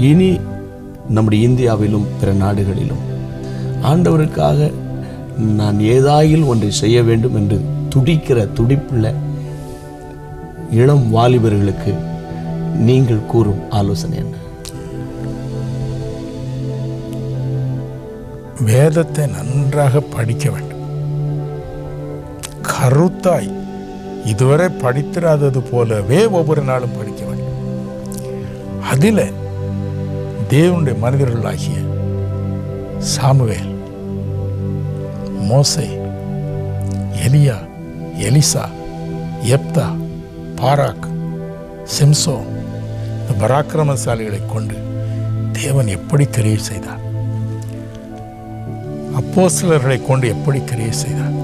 இனி நம்முடைய இந்தியாவிலும் பிற நாடுகளிலும். ஆண்டவருக்காக நான் ஏதாயில் ஒன்றை செய்ய வேண்டும் என்று துடிக்கிற துடிப்புள்ள இளம் வாலிபர்களுக்கு நீங்கள் கூறும் ஆலோசனை என்ன? வேதத்தை நன்றாக படிக்க வேண்டும். கருத்தாய் இதுவரை படித்திராதது போலவே ஒவ்வொரு நாளும் படிக்க வேண்டும். அதில் தேவனுடைய மனிதர்களாகிய சாமுவேல் மோசை எலியா எலிசா எப்தா பாராக் சிம்சோன் இந்த பராக்கிரமசாலிகளை கொண்டு தேவன் எப்படி கிரியை செய்தார்? சிலர்களை கொண்டு எப்படி கிரியை செய்தார்?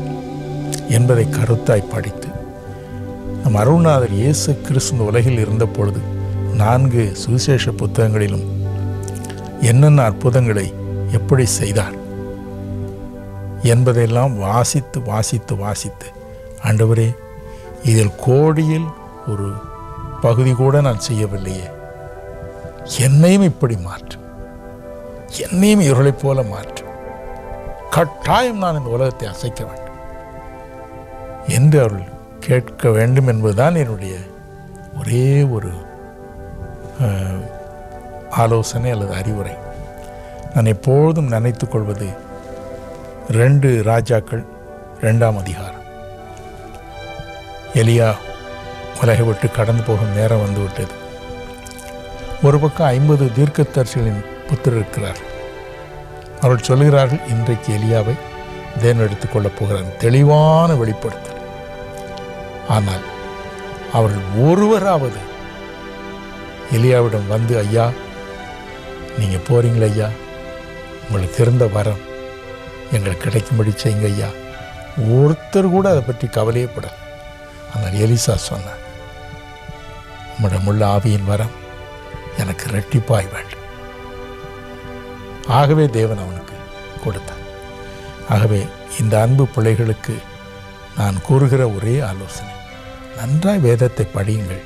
என்பதை கருத்தாய் படித்து நம் அருணாதர் இயேசு கிறிஸ்து உலகில் இருந்த பொழுது நான்கு சுவிசேஷ புத்தகங்களிலும் என்னென்ன அற்புதங்களை எப்படி செய்தார் என்பதையெல்லாம் வாசித்து வாசித்து வாசித்து. ஆண்டவரே இதில் கோடியில் ஒரு பகுதி கூட நான் செய்யவில்லையே. என்னையும் இப்படி மாற்று. என்னையும் இவர்களைப் போல மாற்று. கட்டாயம் நான் இந்த உலகத்தை அசைக்க வேண்டும். என்று அவள் கேட்க வேண்டும் என்பதுதான் என்னுடைய ஒரே ஒரு அஹ், ஆலோசனை அல்லது அறிவுரை. நான் எப்பொழுதும் நினைத்துக் கொள்வது ரெண்டு ராஜாக்கள் ரெண்டாம் அதிகாரம். எலியா உலகை விட்டு கடந்து போகும் நேரம் வந்துவிட்டது. ஒரு பக்கம் ஐம்பது தீர்க்கதரிசிகளின் புத்திரர் இருக்கிறார். அவர்கள் சொல்கிறார்கள் இன்றைக்கு எலியாவை தேவன் எடுத்துக்கொள்ளப் போகிறார் தெளிவான வெளிப்படுத்தல். ஆனால் அவர்கள் ஒருவராவது எலியாவிடம் வந்து ஐயா நீங்கள் போறீங்களே ஐயா. உங்களுக்கு இருந்த வரம் எங்களுக்கு கிடைக்கும்படி செய்யுங்க ஐயா. ஒருத்தர் கூட அதை பற்றி கவலையே அந்த ஆனால் எலிசா சொன்னார் முள்ள ஆவியின் வரம் எனக்கு ரெட்டிப்பாய் வேண்டும். ஆகவே தேவன் அவனுக்கு கொடுத்தார். ஆகவே இந்த அன்பு பிள்ளைகளுக்கு நான் கூறுகிற ஒரே ஆலோசனை நன்றாய் வேதத்தை படியுங்கள்.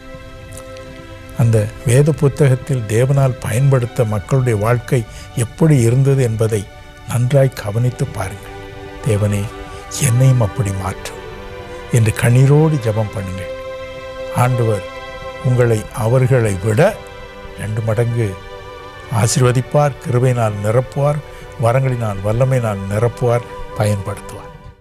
அந்த வேத புத்தகத்தில் தேவனால் பயன்படுத்த மக்களுடைய வாழ்க்கை எப்படி இருந்தது என்பதை நன்றாய் கவனித்து பாருங்கள். தேவனே என்னையும் அப்படி மாற்றும் என்று கண்ணீரோடு ஜெபம் பண்ணுங்கள். ஆண்டவர் உங்களை அவர்களை விட ரெண்டு மடங்கு ஆசிர்வதிப்பார் கிருபையினால் நிரப்புவார் வரங்களினால் வல்லமையினால் நிரப்புவார் பயன்படுத்துவார்.